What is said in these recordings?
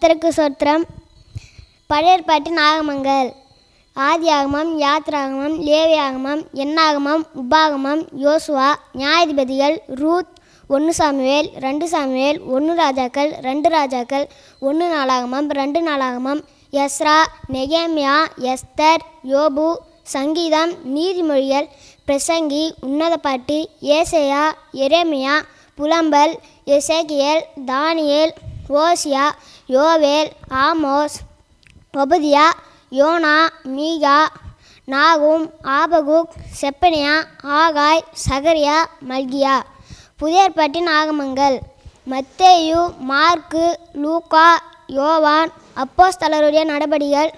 கர்த்தருக்கு சொத்திரம். பழையற்பாட்டு நாகமங்கள் ஆதியாகமம் ஆதி ஆகமம் யாத்ராகமம் லேவி ஆகமம் எண்ணாகமம் உபாகமம் யோசுவா நியாயாதிபதிகள் ரூத் ஒன்று சாமுவேல் ரெண்டு சாமுவேல் ஒன்று ராஜாக்கள் ரெண்டு ராஜாக்கள் ஒன்று நாளாகமம் ரெண்டு நாளாகமம் எஸ்ரா நெகேமியா எஸ்தர் யோபு சங்கீதம் நீதிமொழிகள் பிரசங்கி உன்னதப்பாட்டு ஏசையா எரேமியா புலம்பல் Ezekiel Daniel Hosea Joel Amos Obadiah Jonah Micah நாகும் Habakkuk Zephaniah Haggai Zechariah Malachi. புதியற்பாட்டின் ஆகமங்கள். மத்தேயு மார்க்கு லூக்கா யோவான் அப்போஸ்தலருடைய நடபடிகள்.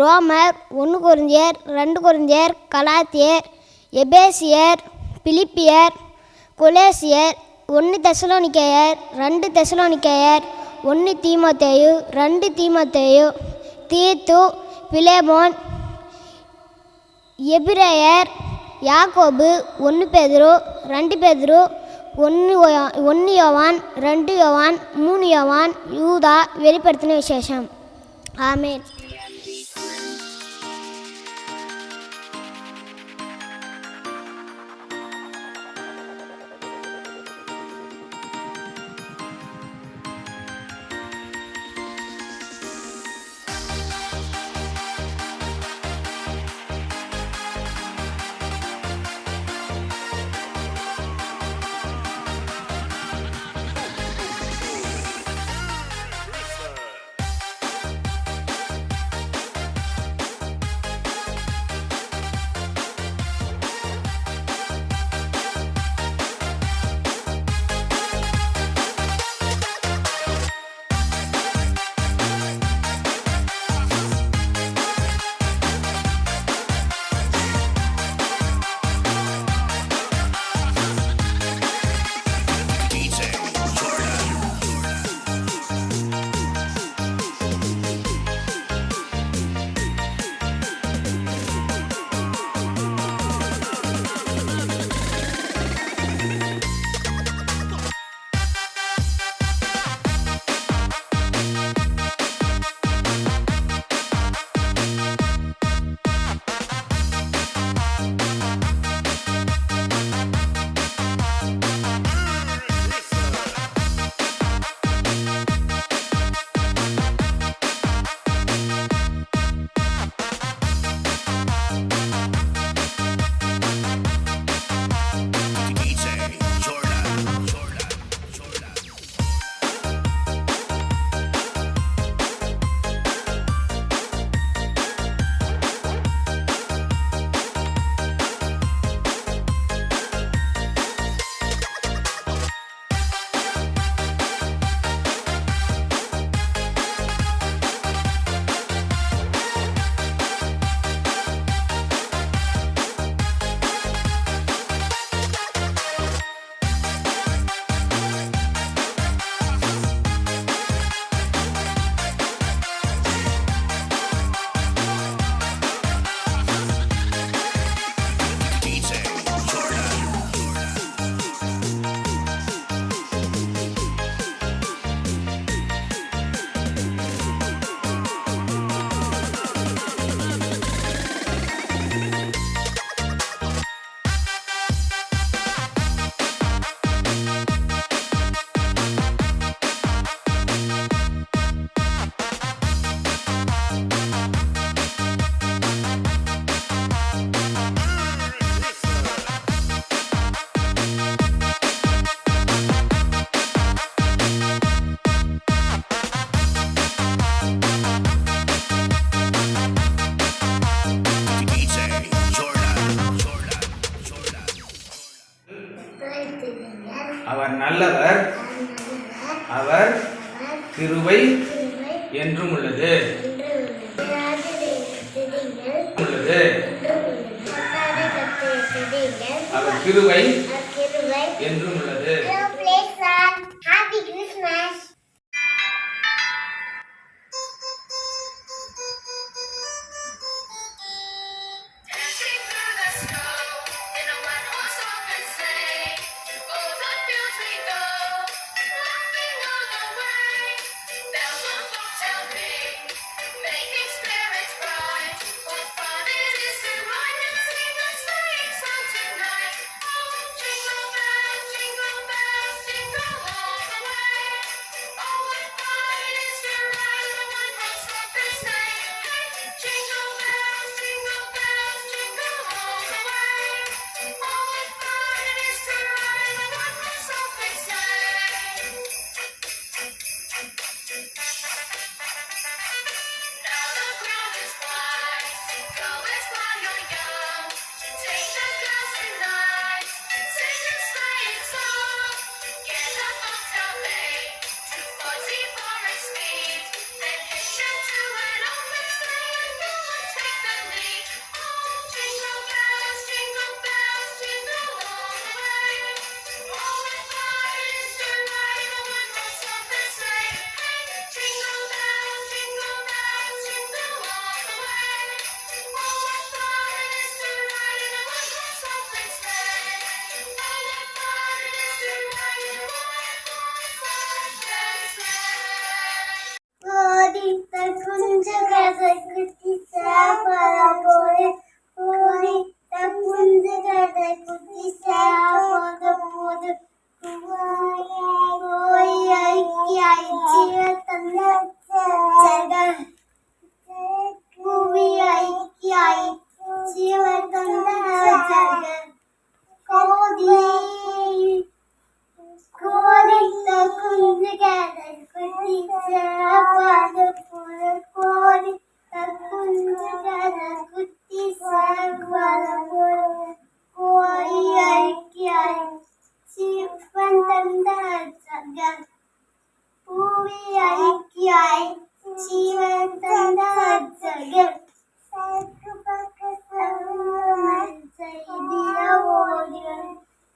ரோமர் ஒன்று கொரிந்தியர் ரெண்டு கொரிந்தியர் கலாத்தியர் எபேசியர் பிலிப்பியர் கொலேசியர் ஒன்று தெசலோனிக்கேயர் ரெண்டு தெசலோனிக்கேயர் ஒன்று தீமத்தேயு ரெண்டு தீமத்தேயு தீத்து பிலேமோன் எபிரேயர் யாக்கோபு ஒன்று பேதுரு ரெண்டு பேதுரு ஒன்று ஒன்று யோவான் ரெண்டு யோவான் மூணு யோவான் யூதா வெளிப்படுத்தின விசேஷம். ஆமேன். கிருபை என்றும் உள்ளது. உள்ளது. அவர் கிருபை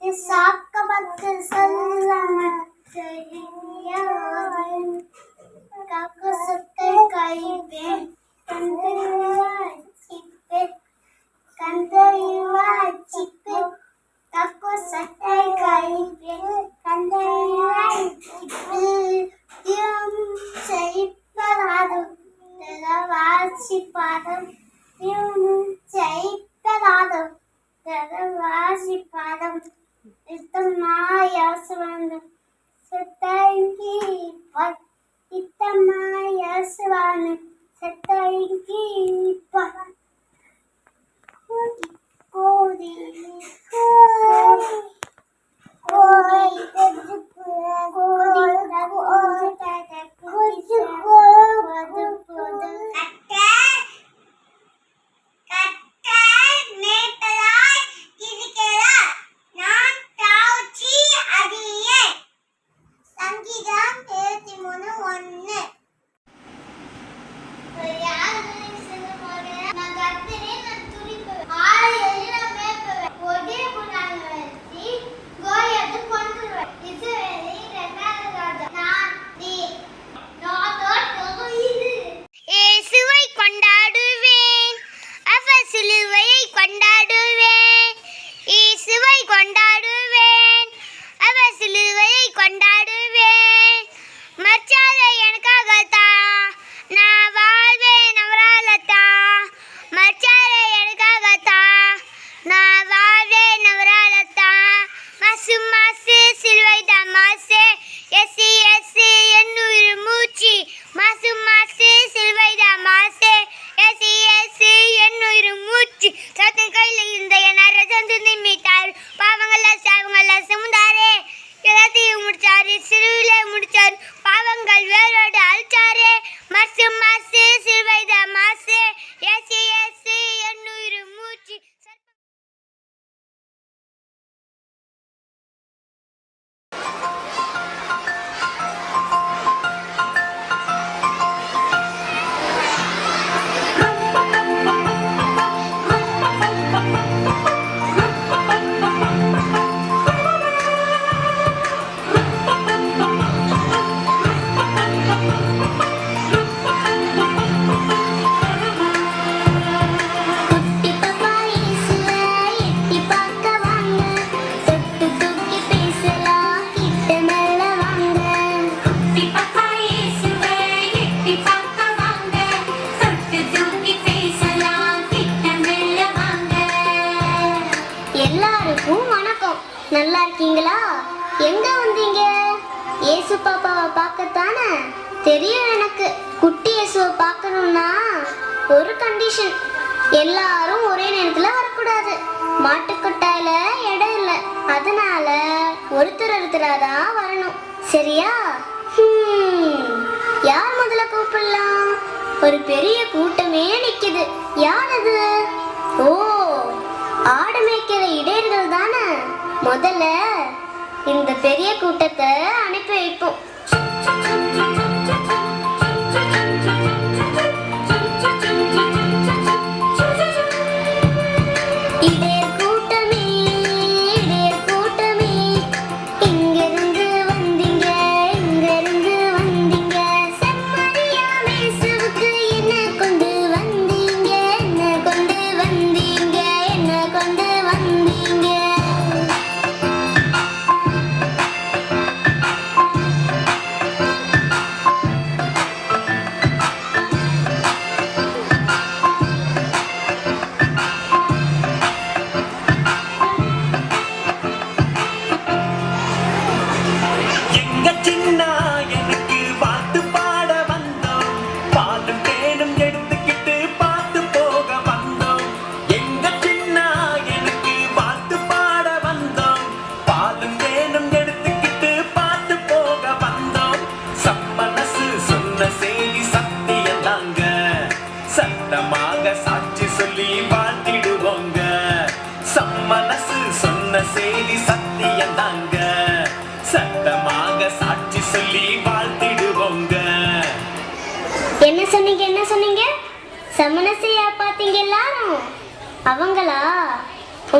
ഇസാക്കമത്ത് സല്ലമത്തരിഞ്ഞവൻ കക്കുസത്തെ കൈവേ കന്തരിവാച്ചിപ്പ് കന്തരിവാച്ചിപ്പ് കക്കുസത്തെ കൈവേ കന്തരിവാച്ചിപ്പ് ദ്യം ചെയ്പ്പലാദം വാശിപ്പാദം ദ്യം ചെയ്പ്പലാദം വാശിപ്പാദം ఇత్తమ్మా యశ్వందం సత్తాయింకి ఇత్తమ్మా యశ్వాన్ సత్తాయింకి கொண்டாடுவேன். இயேசுவை கொண்டாடுவேன். அவர் சிலுவையை கொண்டாடு நல்லா இருக்கீங்களா? எங்க வந்தீங்க? ஏசு பாப்பாவை பார்க்கத்தானே? தெரியும் எனக்கு. குட்டி இயேசுவை பார்க்கணும்னா ஒரு கண்டிஷன் எல்லாரும் ஒரே நேரத்தில் வரக்கூடாது. மாட்டுக்கொட்டாயில் இடம் இல்லை. அதனால ஒருத்தர் ஒருத்தராக தான் வரணும். சரியா? யார் முதல்ல கூப்பிடலாம்? ஒரு பெரிய கூட்டமே நிற்கிது யார் அது? ஓ ஆடு மேய்க்கிற இடையர்கள் தானே? முதல்ல இந்த பெரிய கூட்டத்தை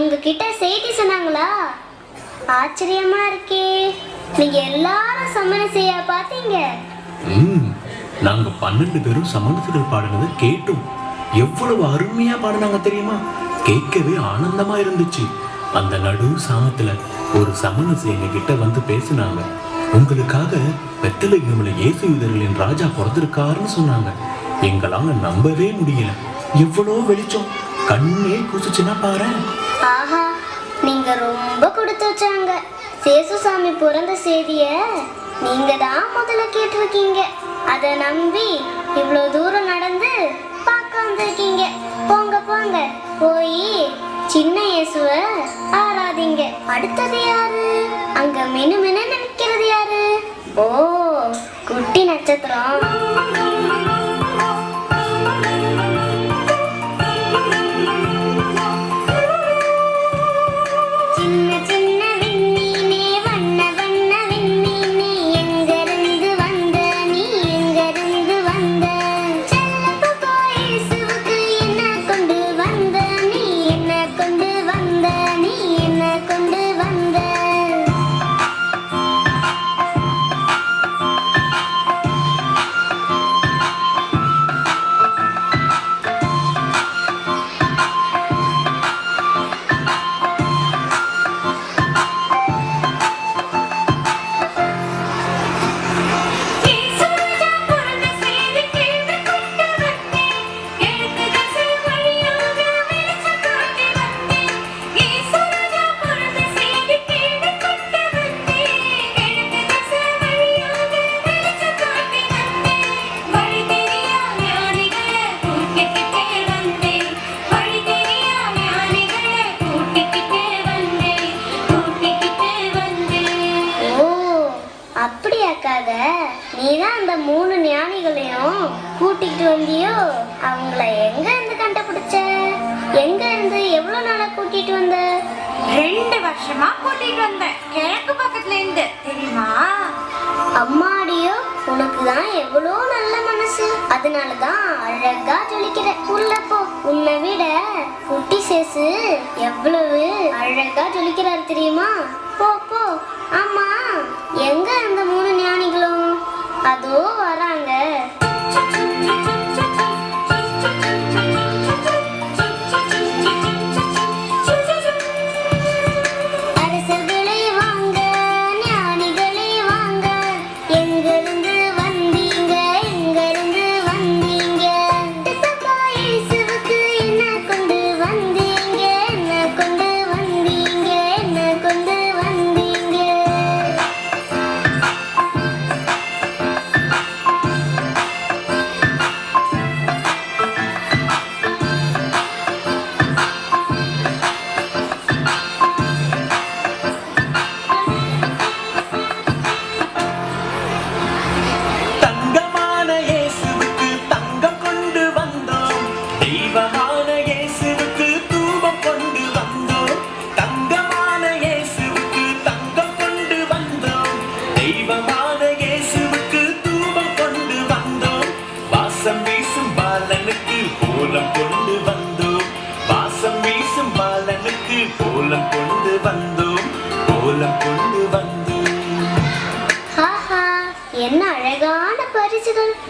உங்ககிட்ட செய்தி சொன்னாங்களா? ஆச்சரியமா இருக்கே. நீங்க எல்லாரும் சமண செய்ய பாத்தீங்க நாங்க பன்னெண்டு பேரும் சமணத்துகள் பாடினதை கேட்டோம். எவ்வளவு அருமையா பாடினாங்க தெரியுமா? கேட்கவே ஆனந்தமா இருந்துச்சு. அந்த நடு சாமத்துல ஒரு சமணசி எங்க கிட்ட வந்து பேசினாங்க. உங்களுக்காக வெத்தலைகமல இயேசு யூதர்களின் ராஜா பிறந்திருக்காருன்னு சொன்னாங்க. எங்களால நம்பவே முடியல. எவ்வளோ வெளிச்சம். கண்ணே குசிச்சுன்னா பாரு ஆஹா நீங்க ரொம்ப கொடுத்து வச்சாங்க. சேசுசாமி பிறந்த செய்திய நீங்க தான் முதல்ல கேட்டிருக்கீங்க. அதை நம்பி இவ்வளோ தூரம் நடந்து பார்க்க வந்திருக்கீங்க. போங்க போங்க. போய் சின்ன இயேசுவ ஆராதிங்க. அடுத்தது யாரு? அங்க மினு மினு நினைக்கிறது யாரு? ஓ குட்டி நட்சத்திரம். ஞானிகளையும் கூட்டிட்டு வந்தியோ? அவங்கள எங்க இருந்து கண்டுபிடிச்ச? எங்க இருந்து எவ்வளவு நாளா கூட்டிட்டு வந்த? ரெண்டு வருஷமா கூட்டிட்டு வந்தேன். கிழக்கு பக்கத்துல இருந்து. தெரியுமா? அம்மாடியோ உனக்கு தான் எவ்வளோ நல்ல மனசு. அதனால தான் அழகா ஜொலிக்கிற. உள்ள போ. உன்னை விட குட்டி சேசு எவ்வளவு அழகா ஜொலிக்கிறாரு தெரியுமா? போ போ. ஆமா எங்க அந்த மூணு ஞானிகளும் அதோ வராங்க.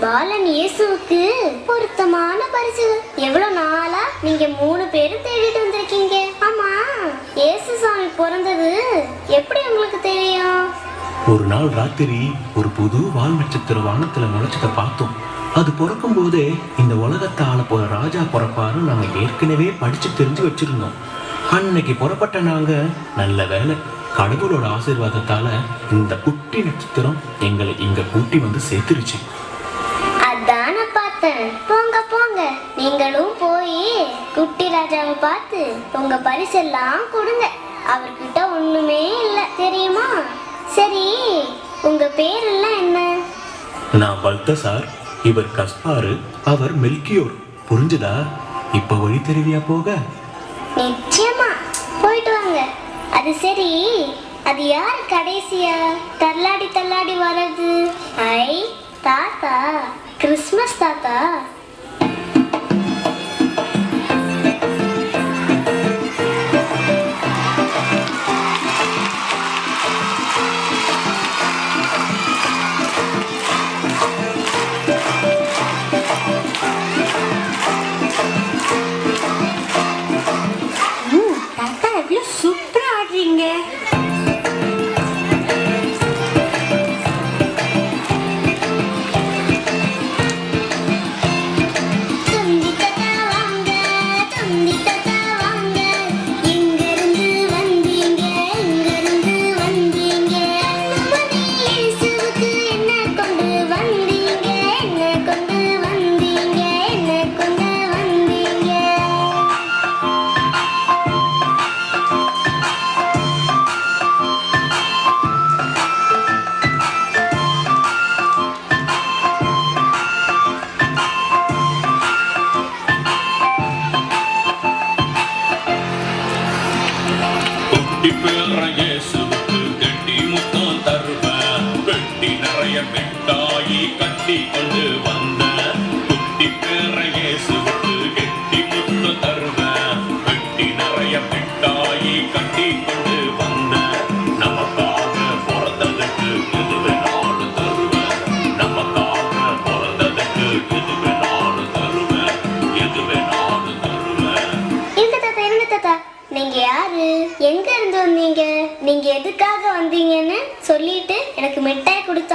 பாலன் இயேசுவுக்கு பொருத்தமான பரிசு. எவ்வளவு நாளா நீங்க மூணு பேரும் தேடிட்டு வந்திருக்கீங்க? ஆமா. இயேசு சாமி பிறந்தது எப்படி உங்களுக்கு தெரியும்? ஒரு நாள் ராத்திரி ஒரு புது வால் நட்சத்திர வானத்துல முளைச்சதை பார்த்தோம். அது பிறக்கும் போதே இந்த உலகத்தை ஆள போற ராஜா பிறப்பாரு நாங்க ஏற்கனவே படிச்சு தெரிஞ்சு வச்சிருந்தோம். அன்னைக்கு புறப்பட்ட நாங்க நல்ல வேலை கடவுளோட ஆசீர்வாதத்தால இந்த குட்டி நட்சத்திரம் எங்களை இங்க கூட்டி வந்து சேர்த்துருச்சு. போங்க போங்க நீங்களும் போய் குட்டி ராஜாவை பார்த்து உங்க பரிசெல்லாம் கொடுங்க. அவர்கிட்ட ஒண்ணுமே இல்ல தெரியுமா? சரி உங்க பேரெல்லாம் என்ன? நான் பல்தசார் இவர் கஸ்பாரு. அவர் மெல்கியோர். புரிஞ்சுதா? இப்ப வழி தெரிவியா போக? நிச்சயமா. போயிட்டு வாங்க. அது சரி. அது யார் கடைசியா? தள்ளாடி தள்ளாடி வர்றது? ஐ தாத்தா. கிறிஸ்மஸ் தாத்தா.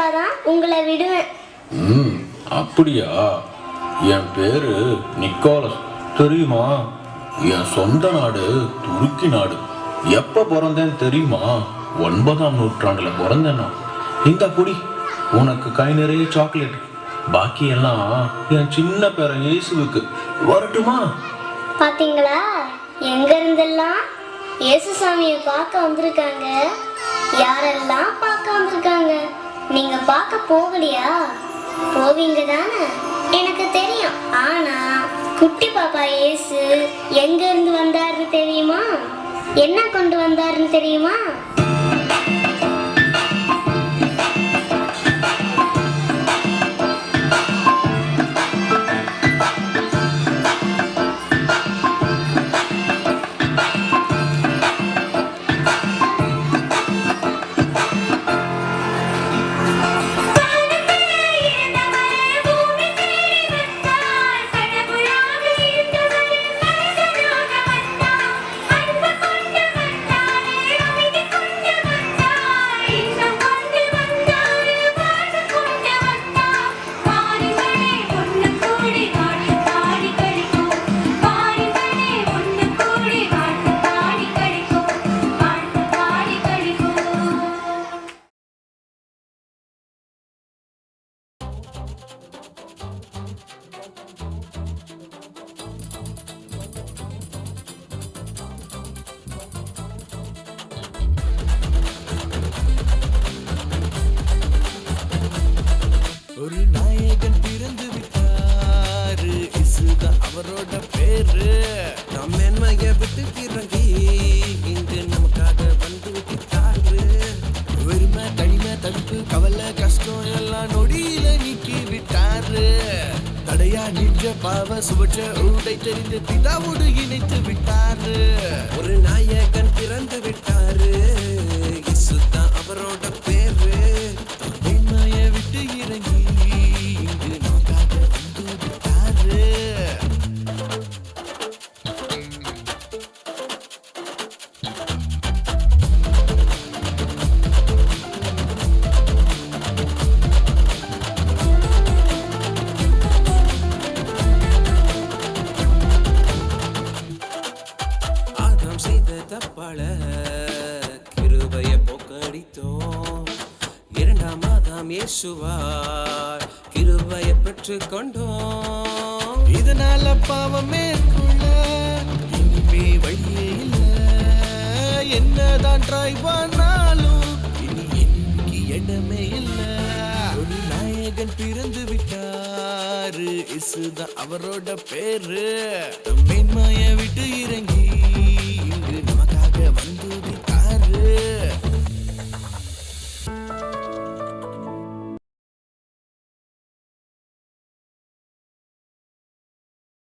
கொடுத்தாதான் உங்களை விடுவேன். ம் அப்படியா? என் பேரு நிக்கோலஸ். தெரியுமா? என் சொந்த நாடு துருக்கி நாடு. எப்ப பிறந்தேன் தெரியுமா? ஒன்பதாம் நூற்றாண்டுல பிறந்தேன் நான். இந்த குடி உனக்கு கை நிறைய சாக்லேட். பாக்கி எல்லாம் என் சின்ன பேரன் இயேசுவுக்கு. வரட்டுமா? பாத்தீங்களா? எங்க இருந்தெல்லாம் இயேசு சாமியை பார்க்க வந்திருக்காங்க? யாரெல்லாம் பார்க்க வந்திருக்காங்க? நீங்க பார்க்க போகலையா? போவீங்க தானே எனக்கு தெரியும். ஆனா குட்டி பாப்பா இயேசு எங்க இருந்து வந்தாருன்னு தெரியுமா? என்ன கொண்டு வந்தாருன்னு தெரியுமா? பாவ சுவற்ற உடை தெரிந்து பிதாவோடு இணைத்து விட்டாரு ஒரு நாயகன் பிறந்து விட்டாரு. ஆதாம் இயேசுவார் கிருபைய பெற்று கொண்டோம். இதனால பாவம் மேற்கொள்ள இனிமே வழியே இல்ல. என்னதான் ட்ரை பண்ணாலும் இனி எனக்கு இடமே இல்ல. ஒரு நாயகன் பிறந்து விட்டாரு. இசுதான் அவரோட பேரு. மேன்மைய விட்டு இறங்கி